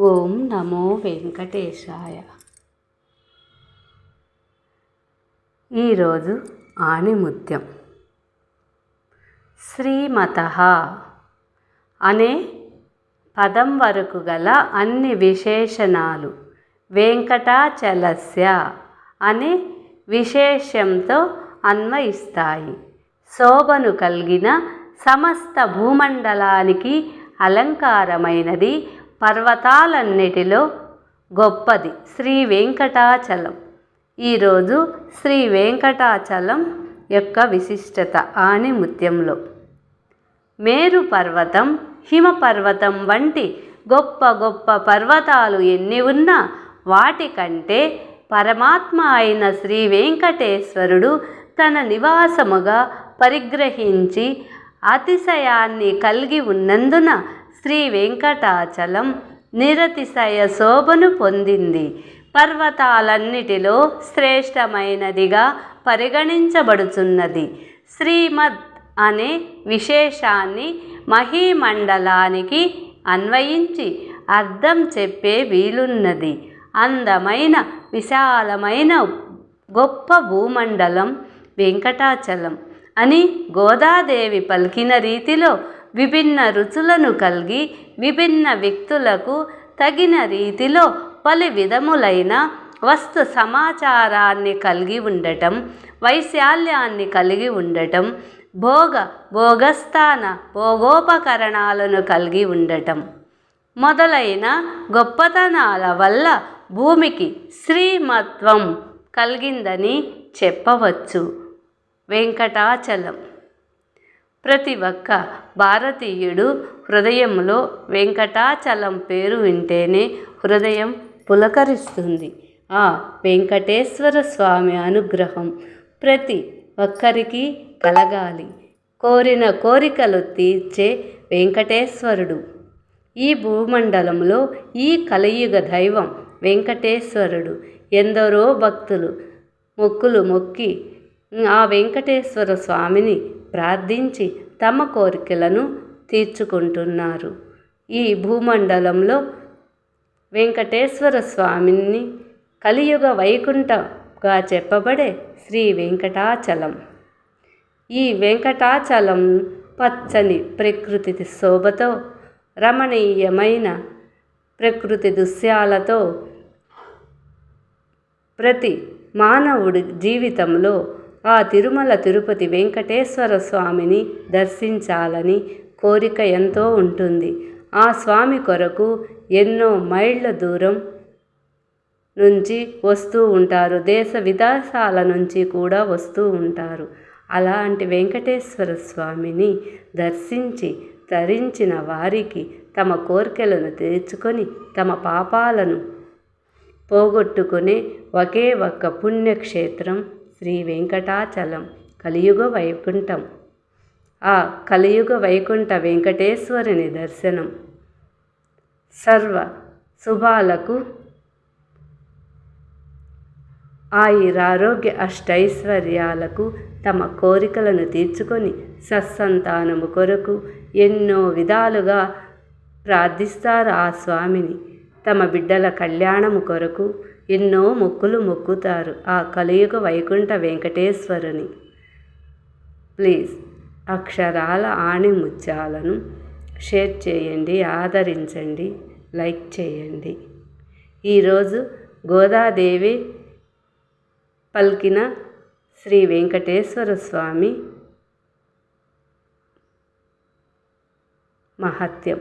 ఓం నమో వెంకటేశాయ. ఈరోజు ఆణిముత్యం శ్రీమత అనే పదం వరకు గల అన్ని విశేషణాలు వెంకటాచలస్య అనే విశేషంతో అన్వయిస్తాయి. శోభను కలిగిన సమస్త భూమండలానికి అలంకారమైనది పర్వతాలన్నిటిలో గొప్పది శ్రీ వెంకటాచలం. ఈరోజు శ్రీ వెంకటాచలం యొక్క విశిష్టత ఆణిముత్యంలో మేరు పర్వతం హిమపర్వతం వంటి గొప్ప గొప్ప పర్వతాలు ఎన్ని ఉన్నా వాటికంటే పరమాత్మ అయిన శ్రీ వెంకటేశ్వరుడు తన నివాసముగా పరిగ్రహించి అతిశయాన్ని కలిగి ఉన్నందున శ్రీ వెంకటాచలం నిరతిశయ శోభను పొందింది. పర్వతాలన్నిటిలో శ్రేష్టమైనదిగా పరిగణించబడుచున్నది. శ్రీమద్ అనే విశేషాన్ని మహీమండలానికి అన్వయించి అర్థం చెప్పే వీలున్నది. అందమైన విశాలమైన గొప్ప భూమండలం వెంకటాచలం అని గోదాదేవి పలికిన రీతిలో విభిన్న రుచులను కలిగి విభిన్న వ్యక్తులకు తగిన రీతిలో పలు విధములైన వస్తు సమాచారాన్ని కలిగి ఉండటం వైశాల్యాన్ని కలిగి ఉండటం భోగ భోగస్థాన భోగోపకరణాలను కలిగి ఉండటం. మొదలైన గొప్పతనాల వల్ల భూమికి శ్రీమత్వం కలిగిందని చెప్పవచ్చు. వెంకటాచలం. ప్రతి ఒక్క భారతీయుడు హృదయంలో వెంకటాచలం పేరు వింటేనే హృదయం పులకరిస్తుంది. ఆ వెంకటేశ్వర స్వామి అనుగ్రహం ప్రతి ఒక్కరికి కలగాలి. కోరిన కోరికలు తీర్చే వెంకటేశ్వరుడు. ఈ భూమండలంలో ఈ కలియుగ దైవం వెంకటేశ్వరుడు. ఎందరో భక్తులు మొక్కులు మొక్కి ఆ వెంకటేశ్వర స్వామిని ప్రార్థించి తమ కోరికలను తీర్చుకుంటున్నారు. ఈ భూమండలంలో వెంకటేశ్వర స్వామిని కలియుగ వైకుంఠగా చెప్పబడే శ్రీ వెంకటాచలం. ఈ వెంకటాచలం పచ్చని ప్రకృతి శోభతో రమణీయమైన ప్రకృతి దృశ్యాలతో ప్రతి మానవుడి జీవితంలో ఆ తిరుమల తిరుపతి వెంకటేశ్వర స్వామిని దర్శించాలని కోరిక ఎంతో ఉంటుంది. ఆ స్వామి కొరకు ఎన్నో మైళ్ళ దూరం నుంచి వస్తూ ఉంటారు. దేశ విదేశాల నుంచి కూడా వస్తూ ఉంటారు. అలాంటి వెంకటేశ్వర స్వామిని దర్శించి తరించిన వారికి తమ కోరికలను తీర్చుకొని తమ పాపాలను పోగొట్టుకునే ఒకే ఒక్క పుణ్యక్షేత్రం శ్రీ వెంకటాచలం కలియుగ వైకుంఠం. ఆ కలియుగ వైకుంఠ వెంకటేశ్వరుని దర్శనం. సర్వ శుభాలకు ఆయురారోగ్య అష్టైశ్వర్యాలకు తమ కోరికలను తీర్చుకొని సత్సంతానము కొరకు ఎన్నో విధాలుగా ప్రార్థిస్తారు ఆ స్వామిని. తమ బిడ్డల కళ్యాణము కొరకు ఎన్నో మొక్కులు మొక్కుతారు ఆ కలియుగ వైకుంఠ వెంకటేశ్వరుని. ప్లీజ్ అక్షరాల ఆణిముత్యాలను షేర్ చేయండి ఆదరించండి లైక్ చేయండి. ఈరోజు గోదాదేవి పలికిన శ్రీ వెంకటేశ్వర స్వామి మహత్యం.